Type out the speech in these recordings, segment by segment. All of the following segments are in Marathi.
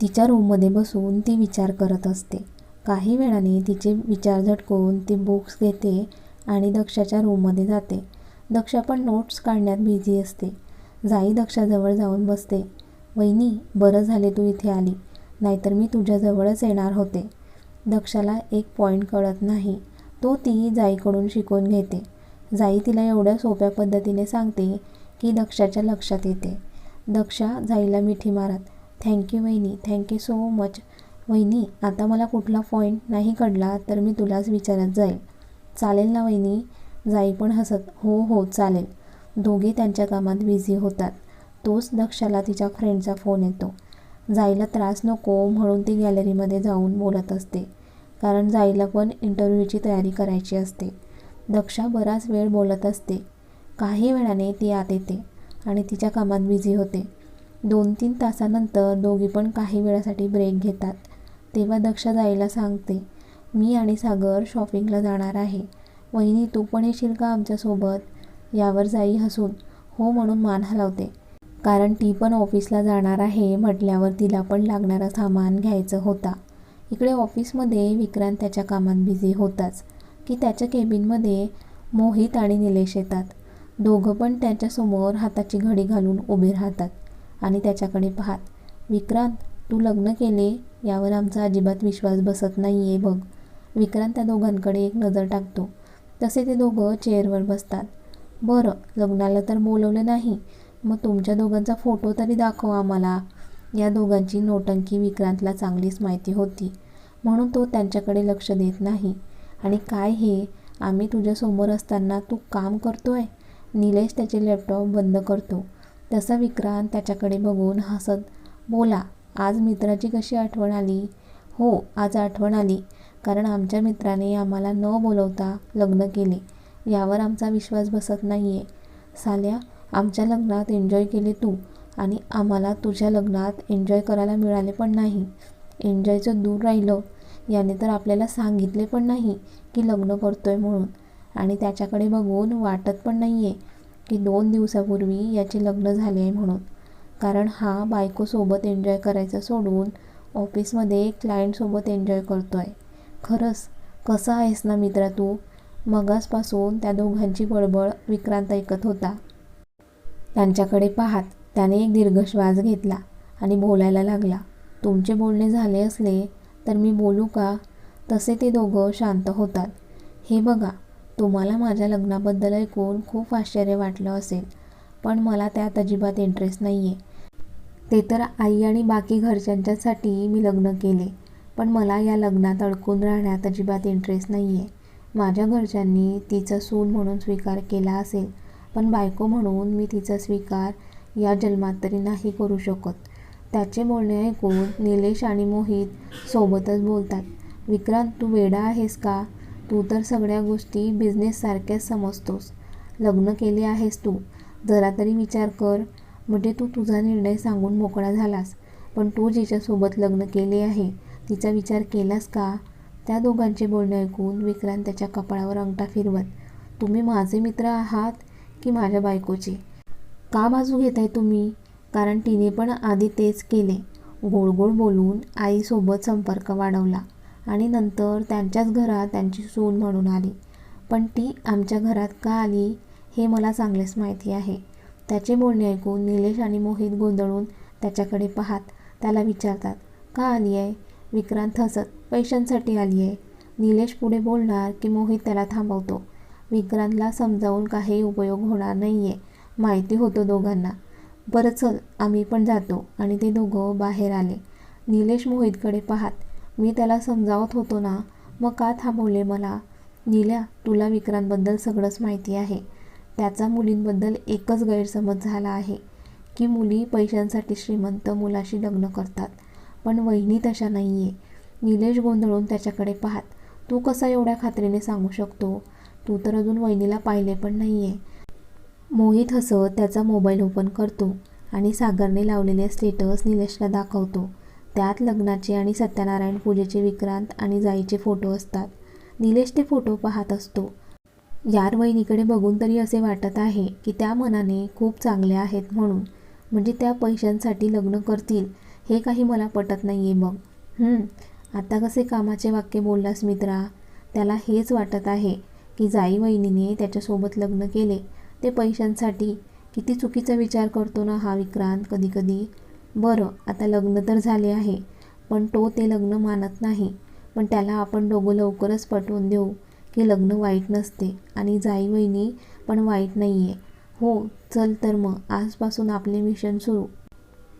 तिच्या रूममध्ये बसून ती विचार करत असते. काही वेळाने तिचे विचार झटकून ती बुक्स घेते आणि दक्षाच्या रूममध्ये जाते. दक्षा पण नोट्स काढण्यात बिझी असते. जाई दक्षाजवळ जाऊन बसते. वहिनी बरं झाले तू इथे आली. नाहीतर मी तुझ्याजवळच येणार होते. दक्षाला एक पॉईंट कळत नाही. तो ती जाईकडून शिकून घेते. जाई तिला एवढ्या सोप्या पद्धतीने सांगते की दक्षाच्या लक्षात येते. दक्षा जाईला मिठी मारत थँक्यू वहिनी. थँक्यू सो मच वहिनी आता मला कुठला पॉईंट नाही कळला तर मी तुलाच विचारत जाईल चालेल ना वहिनी? जाई पण हसत. हो हो चालेल. दोघे त्यांच्या कामात बिझी होतात. तोच दक्षाला तिच्या फ्रेंडचा फोन येतो. जाईला त्रास नको म्हणून ती गॅलरीमध्ये जाऊन बोलत असते. कारण जाईला पण इंटरव्ह्यूची तयारी करायची असते. दक्षा बराच वेळ बोलत असते. काही वेळाने ती आत येते आणि तिच्या कामात बिझी होते. दोन तीन तासानंतर दोघी पण काही वेळासाठी ब्रेक घेतात. तेव्हा दक्ष जायला सांगते मी आणि सागर शॉपिंगला जाणार आहे. वहिनी तू पण येशील का आमच्यासोबत? यावर जाई हसून. हो म्हणून मान हलवते. कारण ती पण ऑफिसला जाणार आहे म्हटल्यावर तिला पण लागणारा सामान घ्यायचं होता. इकडे ऑफिसमध्ये विक्रांत त्याच्या कामात बिझी होताच. की त्याच्या केबिनमध्ये मोहित आणि निलेश येतात. दोघं पण त्याच्यासमोर हाताची घडी घालून उभे राहतात. आणि त्याच्याकडे पाहात विक्रांत तू लग्न केले? यावर आमचा अजिबात विश्वास बसत नाही आहे बघ. विक्रांत त्या दोघांकडे एक नजर टाकतो. तसे ते दोघं चेअरवर बसतात. बरं लग्नाला तर बोलवलं नाही. मग तुमच्या दोघांचा फोटो तरी दाखव आम्हाला. या दोघांची नोटंकी विक्रांतला चांगलीच माहिती होती. म्हणून तो त्यांच्याकडे लक्ष देत नाही. आणि काय हे? आम्ही तुझ्यासमोर असताना तू काम करतोय? निलेश त्याचे लॅपटॉप बंद करतो. तसा विक्रांत त्याच्याकडे बघून हसत बोला आज मित्राची कशी आठवण आली? हो आज आठवण आली कारण आमच्या मित्राने आम्हाला न बोलवता लग्न केले. यावर आमचा विश्वास बसत नाही आहे साल्या आमच्या लग्नात एन्जॉय केले तू आणि आम्हाला तुझ्या लग्नात एन्जॉय करायला मिळाले पण नाही. एन्जॉयचं दूर राहिलं. याने तर आपल्याला सांगितले पण नाही की लग्न करतोय म्हणून आणि त्याच्याकडे बघून वाटत पण नाही आहे की दोन दिवसापूर्वी याचे लग्न झाले आहे म्हणून. कारण हा बायकोसोबत एन्जॉय करायचं सोडून ऑफिसमध्ये क्लायंटसोबत एन्जॉय करतो आहे खरंच कसा आहेस ना मित्रा तू? मगासपासून त्या दोघांची बळबळ विक्रांत ऐकत होता. त्यांच्याकडे पाहत त्याने एक दीर्घ श्वास घेतला आणि बोलायला लागला तुमचे बोलणे झाले असले तर मी बोलू का? तसे ते दोघं शांत होतात. हे बघा तुम्हाला माझ्या लग्नाबद्दल ऐकून खूप आश्चर्य वाटलं असेल पण मला त्यात अजिबात इंटरेस्ट नाही आहे ते तर आई आणि बाकी घरच्यांच्यासाठी मी लग्न केले पण मला या लग्नात अडकून राहण्यात अजिबात इंटरेस्ट नाही आहे माझ्या घरच्यांनी तिचा सून म्हणून स्वीकार केला असेल पण बायको म्हणून मी तिचा स्वीकार या जन्मात तरी नाही करू शकत. त्याचे बोलणे ऐकून निलेश आणि मोहित सोबतच बोलतात विक्रांत तू वेडा आहेस का? तू तर सगळ्या गोष्टी बिझनेससारख्याच समजतोस. लग्न केले आहेस तू. जरा तरी विचार कर. म्हणजे तू तुझा निर्णय सांगून मोकळा झालास. पण तू जिच्यासोबत लग्न केले आहे तिचा विचार केलास का? त्या दोघांचे बोलणे ऐकून विक्रांत त्याच्या कपाळावर अंगठा फिरवत तुम्ही माझे मित्र आहात की माझ्या बायकोचे? का बाजू घेताय तुम्ही? कारण तिने पण आधी तेच केले. गोड गोड बोलून आईसोबत संपर्क वाढवला. आणि नंतर त्यांच्याच घरात त्यांची सून म्हणून आली. पण ती आमच्या घरात का आली हे मला चांगलेच माहिती आहे. त्याचे बोलणे ऐकून निलेश आणि मोहित गोंधळून त्याच्याकडे पाहत त्याला विचारतात का आली आहे? विक्रांत हसत पैशांसाठी आली आहे. निलेश पुढे बोलणार की मोहित त्याला थांबवतो. विक्रांतला समजावून काही उपयोग होणार नाही आहे माहिती होतो दोघांना. बरं चल आम्ही पण जातो. आणि ते दोघं बाहेर आले. निलेश मोहितकडे पाहत मी त्याला समजावत होतो ना मग का थांबवले मला? नील्या तुला विक्रांतबद्दल सगळंच माहिती आहे. त्याचा मुलींबद्दल एकच गैरसमज झाला आहे की मुली पैशांसाठी श्रीमंत मुलाशी लग्न करतात पण वहिनी तशा नाही आहे निलेश गोंधळून त्याच्याकडे पाहत तू कसा एवढ्या खात्रीने सांगू शकतो? तू तर अजून वहिनीला पाहिले पण नाही आहे मोहित हसत त्याचा मोबाईल ओपन करतो आणि सागरने लावलेले स्टेटस निलेशला दाखवतो. त्यात लग्नाचे आणि सत्यनारायण पूजेचे विक्रांत आणि जाईचे फोटो असतात. निलेश ते फोटो पाहत असतो. यार वहिनीकडे बघून तरी असे वाटत आहे की त्या मनाने खूप चांगल्या आहेत म्हणून. म्हणजे त्या पैशांसाठी लग्न करतील हे काही मला पटत नाही आहे मग आता कसे कामाचे वाक्य बोललास मित्रा? त्याला हेच वाटत आहे की जाई वहिनीने त्याच्यासोबत लग्न केले. ते पैशांसाठी किती चुकीचा विचार करतो ना हा विक्रांत कधीकधी? कधी बरं आता लग्न तर झाले आहे पण तो ते लग्न मानत नाही. पण त्याला आपण दोघं लवकरच पटवून देऊ की लग्न वाईट नसते आणि जाई वहिनी पण वाईट नाही आहे हो चल तर मग आजपासून आपले मिशन सुरू.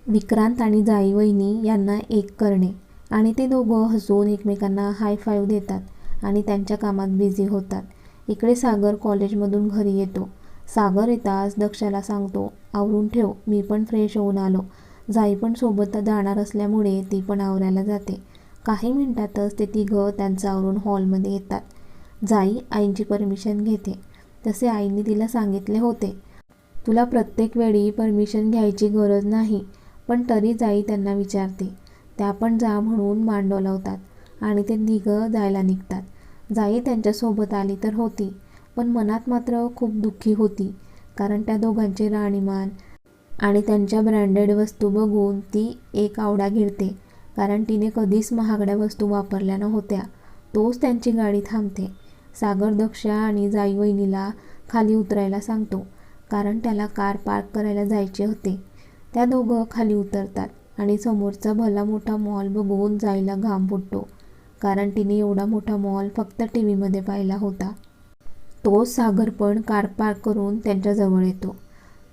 विक्रांत आणि जाई वहिनी यांना एक करणे आणि ते दोघं हसून एकमेकांना हाय फाईव्ह देतात आणि त्यांच्या कामात बिझी होतात. इकडे सागर कॉलेजमधून घरी येतो. सागर येताच दक्षाला सांगतो आवरून ठेव मी पण फ्रेश होऊन आलो. जाई पण सोबत जाणार असल्यामुळे ती पण आवरायला जाते. काही मिनिटातच ते तिघं त्यांचं आवरून हॉलमध्ये येतात. जाई आईंची परमिशन घेते. तसे आईने तिला सांगितले होते. तुला प्रत्येक वेळी परमिशन घ्यायची गरज नाही पण तरी जाई त्यांना विचारते. त्या पण जा म्हणून मान डोलावतात आणि ते निघं जायला निघतात. जाई त्यांच्यासोबत आली तर होती पण मनात मात्र खूप दुःखी होती कारण त्या दोघांचे राहणीमान आणि त्यांच्या ब्रँडेड वस्तू बघून ती एक आवडा घेते. कारण तिने कधीच महागड्या वस्तू वापरल्या नव्हत्या. तोच त्यांची गाडी थांबते. सागर दक्षा आणि जाई वहिनीला खाली उतरायला सांगतो. कारण त्याला कार पार्क करायला जायचे होते. त्या दोघं खाली उतरतात आणि समोरचा भला मोठा मॉल बघून जायला घाम फुटतो. कारण तिने एवढा मोठा मॉल फक्त टी व्हीमध्ये पाहिला होता. तोच सागर पण कार पार्क करून त्यांच्याजवळ येतो.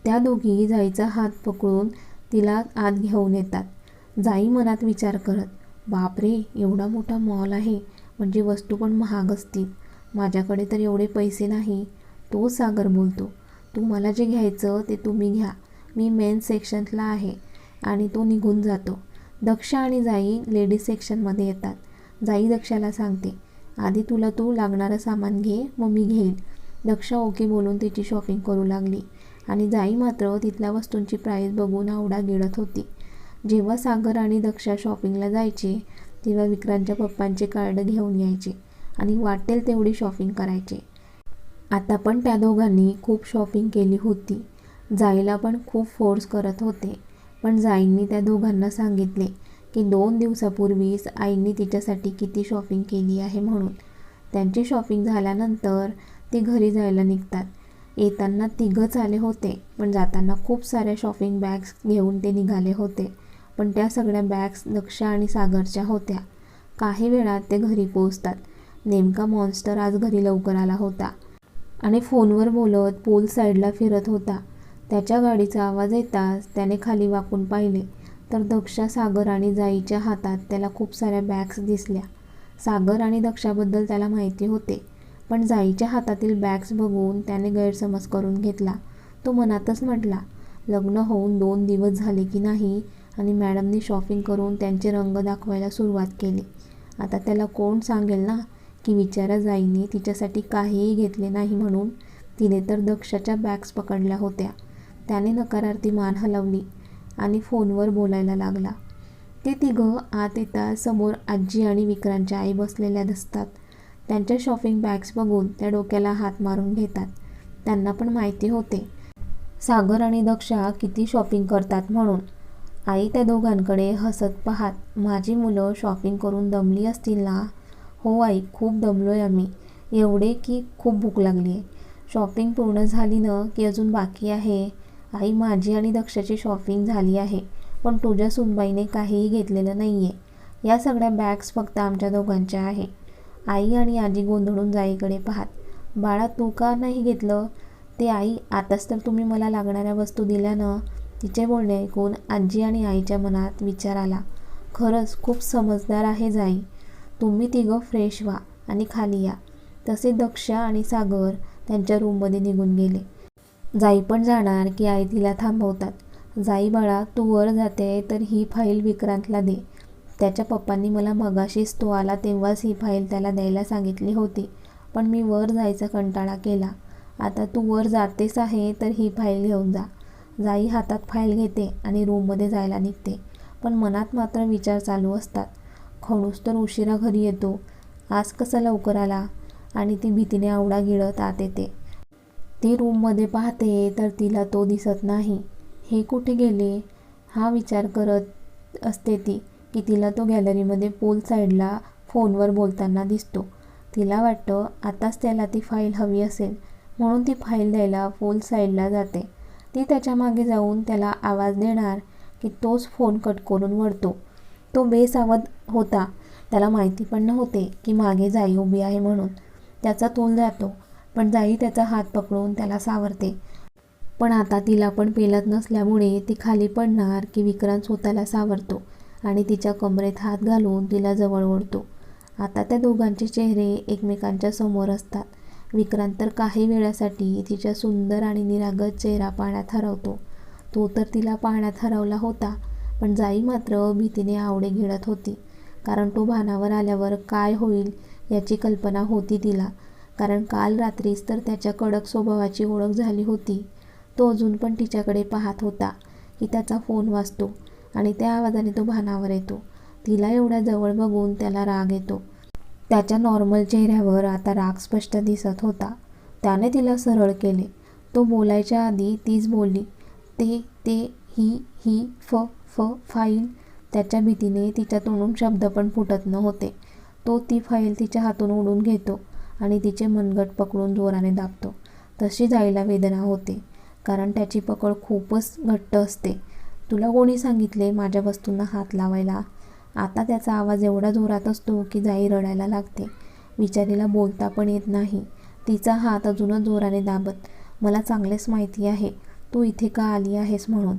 त्या दोघी जाईचा हात पकडून तिला आत घेऊन येतात. जाई मनात विचार करत बापरे एवढा मोठा मॉल आहे. म्हणजे वस्तू पण महाग असतील. माझ्याकडे तर एवढे पैसे नाही. तो सागर बोलतो तू मला जे घ्यायचं ते तुम्ही घ्या. मी मेन सेक्शनला आहे. आणि तो निघून जातो. दक्ष आणि जाई लेडीज सेक्शनमध्ये येतात. जाई दक्षाला सांगते आधी तुला तू लागणारं सामान घे मग मी घेईन. दक्ष ओके बोलून तिची शॉपिंग करू लागली. आणि जाई मात्र तिथल्या वस्तूंची प्राईस बघून आवडा गिळत होती. जेव्हा सागर आणि दक्षा शॉपिंगला जायचे तेव्हा विक्रांतच्या पप्पांचे कार्ड घेऊन यायचे आणि वाटेल तेवढी शॉपिंग करायचे. आता पण त्या दोघांनी खूप शॉपिंग केली होती. जाईला पण खूप फोर्स करत होते. पण जाईंनी त्या दोघांना सांगितले की दोन दिवसापूर्वीच आईंनी तिच्यासाठी किती शॉपिंग केली आहे म्हणून. त्यांची शॉपिंग झाल्यानंतर ते घरी जायला निघतात. येताना तिघंच आले होते पण जाताना खूप साऱ्या शॉपिंग बॅग्स घेऊन ते निघाले होते. पण त्या सगळ्या बॅग्स दक्ष आणि सागरच्या होत्या. काही वेळात ते घरी पोचतात नेमका मॉन्स्टर आज घरी लवकर आला होता. आणि फोनवर बोलत पोल साईडला फिरत होता. त्याच्या गाडीचा आवाज येताच त्याने खाली वाकून पाहिले तर दक्षा सागर आणि जाईच्या हातात त्याला खूप साऱ्या बॅग्स दिसल्या. सागर आणि दक्षाबद्दल त्याला माहिती होते. पण जाईच्या हातातील बॅग्स बघून त्याने गैरसमज करून घेतला. तो मनातच म्हटला लग्न होऊन दोन दिवस झाले की नाही? आणि मॅडमनी शॉपिंग करून त्यांचे रंग दाखवायला सुरुवात केली. आता त्याला कोण सांगेल ना की विचारा जाईने तिच्यासाठी काहीही घेतले नाही म्हणून. तिने तर दक्षाच्या बॅग्स पकडल्या होत्या. त्याने नकारार्थी मान हलवली आणि फोनवर बोलायला लागला. ते तिघं आत येता समोर आजी आणि विक्रांच्या आई बसलेल्या दिसतात. त्यांच्या शॉपिंग बॅग्स बघून त्या डोक्याला हात मारून घेतात. त्यांना पण माहिती होते. सागर आणि दक्षा किती शॉपिंग करतात म्हणून. आई त्या दोघांकडे हसत पाहात माझी मुलं शॉपिंग करून दमली असतील ना? हो आई खूप दमलोय आम्ही. एवढे की खूप भूक लागली आहे शॉपिंग पूर्ण झाली ना की अजून बाकी आहे? आई माझी आणि दक्षाची शॉपिंग झाली आहे पण तुझ्या सुनबाईने काहीही घेतलेलं नाही आहे या सगळ्या बॅग्स फक्त आमच्या दोघांच्या आहे. आई आणि आजी गोंधळून जाईकडे पाहात बाळा तू का नाही घेतलं? ते आई आताच तर तुम्ही मला लागणाऱ्या वस्तू दिल्या ना. तिचे बोलणे ऐकून आजी आणि आईच्या मनात विचार आला खरंच खूप समजदार आहे जाई. तुम्ही तिघं फ्रेश व्हा आणि खाली या. तसे दक्ष आणि सागर त्यांच्या रूममध्ये निघून गेले. जाई पण जाणार की आई तिला थांबवतात. जाई बाळा तू वर जाते तर ही फाईल विक्रांतला दे. त्याच्या पप्पांनी मला मगाशीच तो आला तेव्हाच ही फाईल त्याला द्यायला सांगितली होती. पण मी वर जायचा कंटाळा केला. आता तू वर जातेस आहे तर ही फाईल घेऊन जा. जाई हातात फाईल घेते आणि रूममध्ये जायला निघते. पण मनात मात्र विचार चालू असतात. खडूस तर उशिरा घरी येतो. आज कसा लवकर आला? आणि ती भीतीने आवडा गिळत आत येते. ती रूममध्ये पाहते तर तिला तो दिसत नाही. हे कुठे गेले? हा विचार करत असते ती. की तिला तो गॅलरीमध्ये पोल साईडला फोनवर बोलताना दिसतो. तिला वाटतं आताच त्याला ती फाईल हवी असेल. म्हणून ती फाईल द्यायला पोल साईडला जाते. ती त्याच्यामागे जाऊन त्याला आवाज देणार की तोच फोन कट करून वळतो. तो बेसावध होता. त्याला माहिती पण नव्हते की मागे जाई उभी आहे म्हणून. त्याचा तोल जातो पण जाई त्याचा हात पकडून त्याला सावरते. पण आता तिला पण पेलत नसल्यामुळे ती खाली पडणार की विक्रांत स्वतःला सावरतो. आणि तिच्या कमरेत हात घालून तिला जवळ ओढतो. आता त्या दोघांचे चेहरे एकमेकांच्या समोर असतात. विक्रांत तर काही वेळासाठी तिच्या सुंदर आणि निरागत चेहरा पाहण्यात हरवतो. तो तर तिला पाहण्यात हरवला होता पण जाई मात्र भीतीने आवडे घेळत होती. कारण तो भानावर आल्यावर काय होईल याची कल्पना होती तिला. कारण काल रात्रीच तर त्याच्या कडक स्वभावाची ओळख झाली होती. तो अजून पण तिच्याकडे पाहत होता की त्याचा फोन वाजतो. आणि त्या आवाजाने तो भानावर येतो. तिला एवढ्या जवळ बघून त्याला राग येतो. त्याच्या नॉर्मल चेहऱ्यावर आता राग स्पष्ट दिसत होता. त्याने तिला सरळ केले. तो बोलायच्या आधी तीच बोलली ते ते ही ही फ फ फाईल. त्याच्या भीतीने तिच्या तोंडून शब्द पण फुटत नव्हते. तो ती फाईल तिच्या हातून उडून घेतो आणि तिचे मनगट पकडून जोराने दाबतो. तशी जायला वेदना होते कारण त्याची पकड खूपच घट्ट असते. तुला कोणी सांगितले माझ्या वस्तूंना हात लावायला? आता त्याचा आवाज एवढा जोरात असतो की जाई रडायला लागते. विचारीला बोलता पण येत नाही. तिचा हात अजूनच जोराने दाबत. मला चांगलेच माहिती आहे. तू इथे का आली आहेस म्हणून?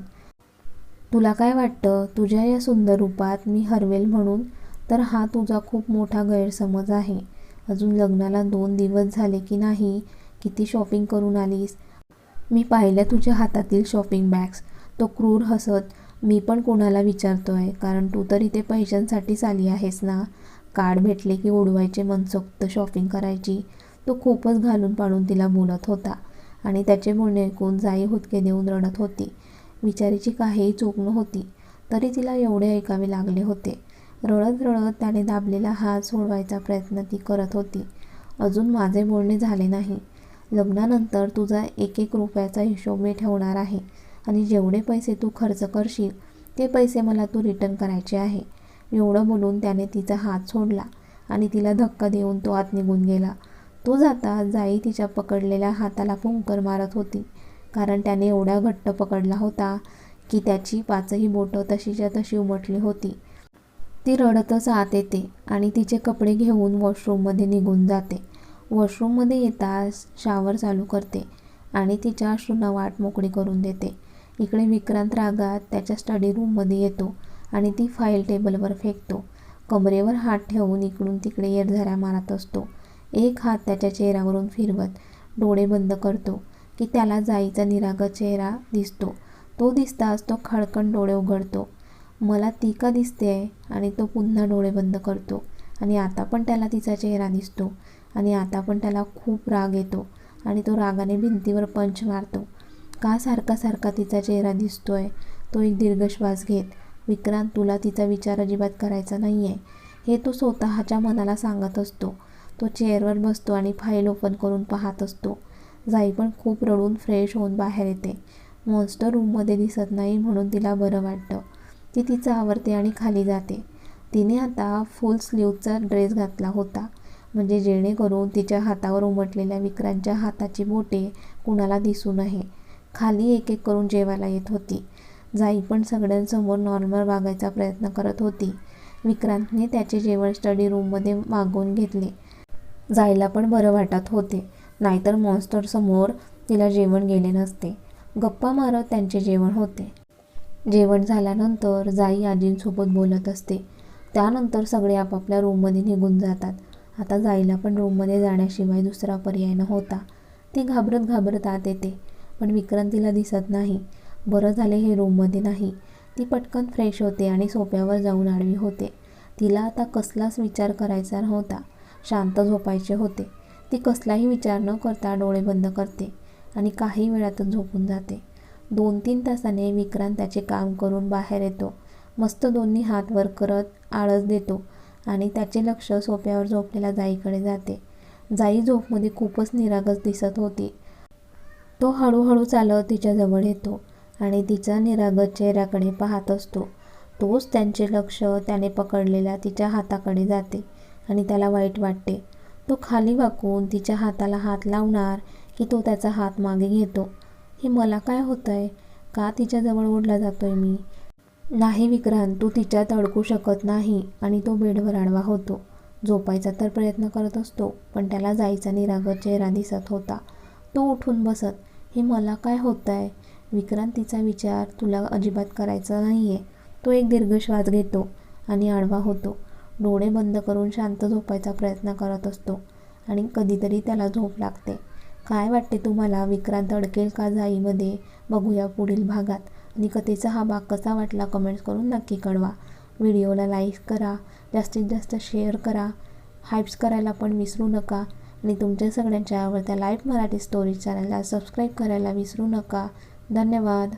तुला काय वाटतं? तुझ्या या सुंदर रूपात मी हरवेल म्हणून? तर हा तुझा खूप मोठा गैरसमज आहे. अजून लग्नाला दोन दिवस झाले की नाही? किती शॉपिंग करून आलीस? मी पाहिल्या तुझ्या हातातील शॉपिंग बॅग्स. तो क्रूर हसत मी पण कोणाला विचारतोय? कारण तू तर इथे पैशांसाठीच आली आहेस ना? कार्ड भेटले की उडवायचे मनसोक्त शॉपिंग करायची. तो खूपच घालून पाडून तिला बोलत होता आणि त्याचे बोलणे ऐकून जाई हुदके देऊन रडत होती. विचारीची काहीही चूक नव्हती तरी तिला एवढे ऐकावे लागले होते. रडत रडत त्याने दाबलेला हात सोडवायचा प्रयत्न ती करत होती. अजून माझे बोलणे झाले नाही. लग्नानंतर तुझा एक एक रुपयाचा हिशोब मी ठेवणार आहे. आणि जेवढे पैसे तू खर्च करशील ते पैसे मला तू रिटर्न करायचे आहे. एवढं बोलून त्याने तिचा हात सोडला आणि तिला धक्का देऊन तो आत निघून गेला. तो जाता जाई तिच्या पकडलेल्या हाताला फुंकर मारत होती कारण त्याने एवढा घट्ट पकडला होता की त्याची पाचही बोटं तशीच्या तशी उमटली होती. ती रडतच आत येते आणि तिचे कपडे घेऊन वॉशरूममध्ये निघून जाते. वॉशरूममध्ये येताच शावर चालू करते आणि तिच्या अश्रूंना वाट मोकळी करून देते. इकडे विक्रांत रागात त्याच्या स्टडी रूममध्ये येतो आणि ती फाईल टेबलवर फेकतो. कमरेवर हात ठेवून इकडून तिकडे येरझाऱ्या मारत असतो. एक हात त्याच्या चेहऱ्यावरून फिरवत डोळे बंद करतो की त्याला जाईचा निरागत चेहरा दिसतो. तो दिसताच तो खडकन डोळे उघडतो. मला ती का दिसते? आहे आणि तो पुन्हा डोळे बंद करतो. आणि आता पण त्याला तिचा चेहरा दिसतो. आणि आता पण त्याला खूप राग येतो. आणि तो रागाने भिंतीवर पंच मारतो. का सारखा सारखा तिचा चेहरा दिसतोय? तो एक दीर्घ श्वास घेत विक्रांत तुला तिचा विचार अजिबात करायचा नाही आहे हे तो स्वतःच्या मनाला सांगत असतो. तो चेअरवर बसतो आणि फाईल ओपन करून पाहत असतो. जाई पण खूप रडून फ्रेश होऊन बाहेर येते. मॉन्स्टर रूममध्ये दिसत नाही म्हणून तिला बरं वाटतं. ती तिचं आवरते आणि खाली जाते. तिने आता फुल स्लीवचा ड्रेस घातला होता. म्हणजे जेणेकरून तिच्या हातावर उमटलेल्या विक्रांतच्या हाताची बोटे कुणाला दिसू नये खाली एक एक करून जेवायला येत होती. जाई पण सगळ्यांसमोर नॉर्मल वागायचा प्रयत्न करत होती. विक्रांतने त्याचे जेवण स्टडी रूममध्ये मागवून घेतले. जायला पण बरं वाटत होते. नाहीतर मॉन्स्टरसमोर तिला जेवण गेले नसते. गप्पा मारत त्यांचे जेवण होते. जेवण झाल्यानंतर जाई आजींसोबत बोलत असते. त्यानंतर सगळे आपापल्या रूममध्ये निघून जातात. आता जाईला पण रूममध्ये जाण्याशिवाय दुसरा पर्याय नव्हता. ती घाबरत घाबरत आत येते. पण विक्रांतीला दिसत नाही. बरं झाले हे रूममध्ये नाही. ती पटकन फ्रेश होते आणि सोप्यावर जाऊन आडवी होते. तिला आता कसलाच विचार करायचा नव्हता. शांत झोपायचे होते. ती कसलाही विचार न करता डोळे बंद करते आणि काही वेळातच झोपून जाते. दोन तीन तासाने विक्रांत त्याचे काम करून बाहेर येतो. मस्त दोन्ही हात वर करत आळस देतो आणि त्याचे लक्ष सोप्यावर झोपलेल्या जाईकडे जाते. जाई झोपमध्ये खूपच निरागस दिसत होती. तो हळूहळू चालत तिच्याजवळ येतो आणि तिचा निरागत चेहऱ्याकडे पाहत असतो. तोच त्यांचे लक्ष त्याने पकडलेल्या तिच्या हाताकडे जाते आणि त्याला वाईट वाटते. तो खाली वाकून तिच्या हाताला हात लावणार की तो त्याचा हात मागे घेतो? हे मला काय होतं आहे का तिच्याजवळ ओढला जातोय मी? नाही विक्रांत तू तिच्यात अडकू शकत नाही आणि तो बेडवर आडवा होतो. झोपायचा तर प्रयत्न करत असतो पण त्याला जायचा निरागत चेहरा दिसत होता. तो उठून बसत. हे मला काय होतं आहे विक्रांतीचा विचार तुला अजिबात करायचा नाही आहे तो एक दीर्घ श्वास घेतो आणि आडवा होतो. डोळे बंद करून शांत झोपायचा प्रयत्न करत असतो आणि कधीतरी त्याला झोप लागते. काय वाटते तुम्हाला? विक्रांत अडकेल का जाईमध्ये? बघूया पुढील भागात. आणि कथेचा हा भाग कसा वाटला कमेंट्स करून नक्की कळवा. व्हिडिओला लाईक करा. जास्तीत जास्त शेअर करा. हाईप्स करायला पण विसरू नका. आणि तुमच्या सगळ्यांच्या आवडत्या लाइट मराठी स्टोरी चॅनलला सबस्क्राईब करायला विसरू नका. धन्यवाद.